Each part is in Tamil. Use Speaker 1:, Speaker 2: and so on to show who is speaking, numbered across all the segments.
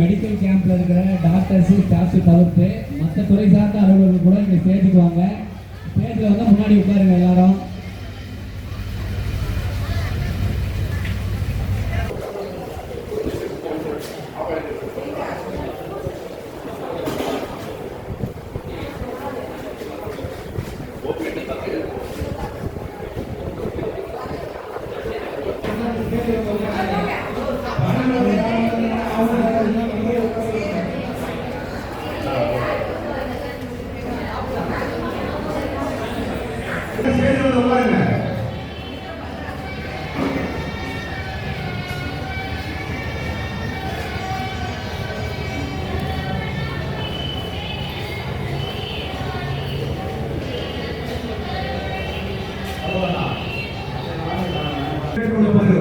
Speaker 1: மெடிக்கல் கேம்ப்ல இருக்கிற டாக்டர்ஸு ஸ்டாஃப்ஸ் தவிர்த்து மற்ற துறை சார்ந்த அலுவலர்கள் கூட இங்கே சேர்த்துக்குவாங்க வாங்க வந்து முன்னாடி உட்காருங்க எல்லாரும்.
Speaker 2: Thank you.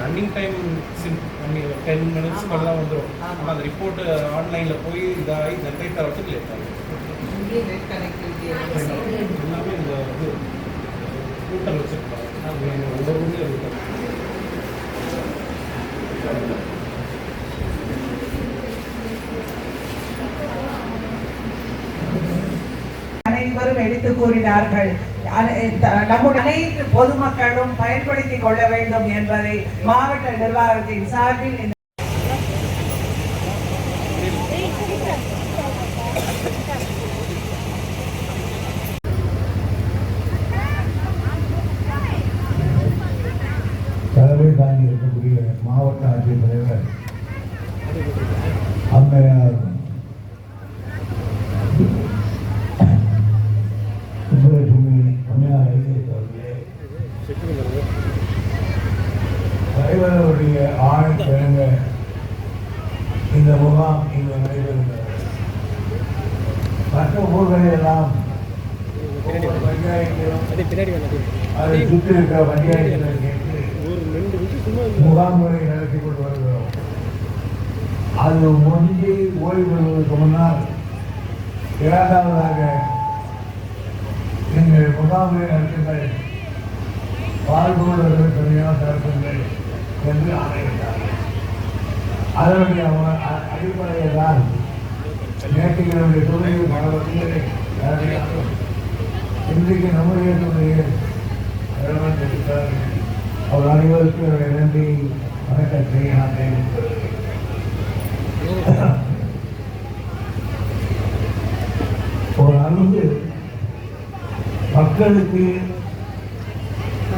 Speaker 2: Running time ten minutes தான் வந்துடும் ஆனால் அந்த ரிப்போர்ட் ஆன்லைனில் போய் இதாகி ஜென்ரேட் ஆகிறதுக்கு லேட் ஆகும். எல்லாமே இந்த இது ரூட்டர் வச்சுருப்பாங்க. ஒவ்வொரு ரூட்லேயும் ரூட்டர்
Speaker 3: கூறினார்கள். நம்முடைய அனைத்து பொதுமக்களும் பயன்படுத்திக் கொள்ள வேண்டும் என்பதை மாவட்ட நிர்வாகத்தின் சார்பில் இந்த
Speaker 4: தலைமை தாங்கி இருக்கக்கூடிய மாவட்ட ஆட்சியர் மற்ற ஊர்களில் எல்லாம் அதை சுற்றி இருக்கிற பஞ்சாயத்தில் கேட்டு முகாம்களை நடத்தி கொண்டு வருகிறோம். அது முடிஞ்சு ஓய்வு பெறுவதற்கு முன்னால் இரண்டாவதாக எங்கள் முகாம்களை நடத்துங்கள் வாழ்வுள்ளவர்கள் தனியாக நடத்துங்கள் என்று ஆணையிட்டார்கள். அதனுடைய அடிப்படையில் தான் நேற்றுகளுடைய துறையில் காலத்திலே இன்றைக்கு நம்முடைய துறையில் அவர் அனைவருக்கும் என்னுடைய நன்றி வணக்கத்தை நான் ஒரு அளவு மக்களுக்கு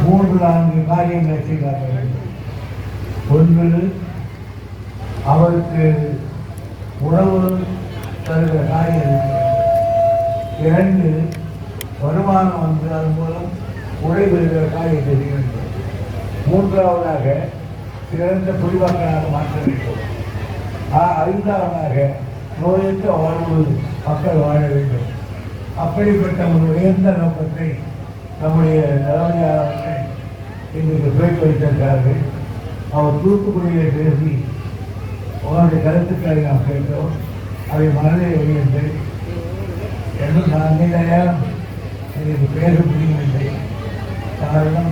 Speaker 4: மூன்று நான்கு காரியங்களை செய்தார்கள் ஒன்று அவருக்கு உணவு தருகிற காரியம் இருக்கிறது இரண்டு வருமானம் வந்து அதன் மூலம் உழை பெறுகிற காரியத்தை செய்ய மூன்றாவதாக சிறந்த குடிமக்களாக மாற்ற வேண்டும். ஐந்தாவதாக நோயற்ற வாழ்வு மக்கள் வாழ வேண்டும். அப்படிப்பட்ட ஒரு உயர்ந்த நோக்கத்தை நம்முடைய தலைமையாளர்கள் இன்றைக்கு துவக்கி வைத்திருக்கிறார்கள் அவர் தூத்துக்குடியில் பேசி உங்களுடைய கருத்துக்களை நாம் கேட்டோம். அதை மனதில் வெளியிட்டு என்றும் நான் நேரம் எனக்கு பேச முடியவில்லை காரணம்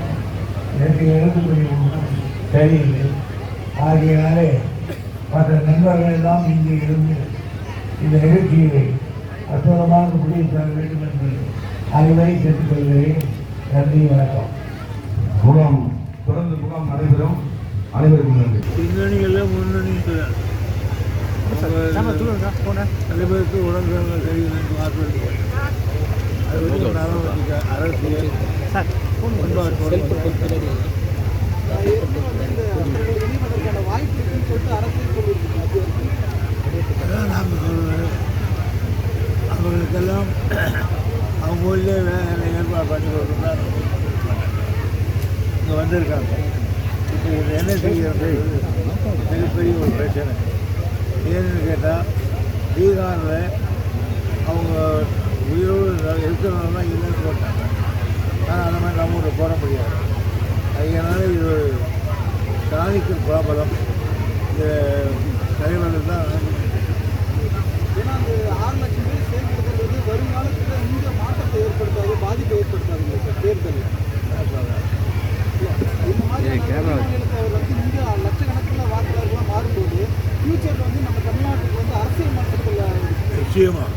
Speaker 4: எனக்கு எழுதக்கூடிய ஒன்றும் சரியில்லை ஆகியனாலே மற்ற நண்பர்கள் எல்லாம் இங்கே இருந்து இந்த நிகழ்ச்சியை அற்புதமாக முடிவு தர வேண்டும் என்று அறிவுரை கேட்டுக்கொள்கிறேன் நன்றி வணக்கம்.
Speaker 5: முகாம் தொடர்ந்து முகாம் நடைபெறும். அனைவருக்கும் நன்றி.
Speaker 4: முன்னணி தலைவருக்கு உடன்பிறந்த செய்தி ஆற்றுவது அது வந்து நலவழிக்க அரசியல். சொல்லுவேன் அவர்களுக்கெல்லாம் அவங்க ஊர்லேயே வேலை ஏற்பாடு பண்ணி கொடுக்குறாங்க. இங்கே வந்திருக்காங்க. இப்போ இது என்ன செய்கிறது மிகப்பெரிய ஒரு பிரச்சனை. ஏன்னு கேட்டால் பீகாரில் அவங்க உயிரோடு இருக்கிறவங்க இல்லைன்னு போட்டாங்க. ஆனால் அந்த மாதிரி நம்ம ஊரில் போட முடியாது. அதனால இது சாதிக்கும் ப்ராப்ளம் இந்த தலைவர்கள் தான்
Speaker 6: ஏன்னா அந்த ஆறு லட்சம் பேர் சேர்ந்து 接
Speaker 4: 嘛。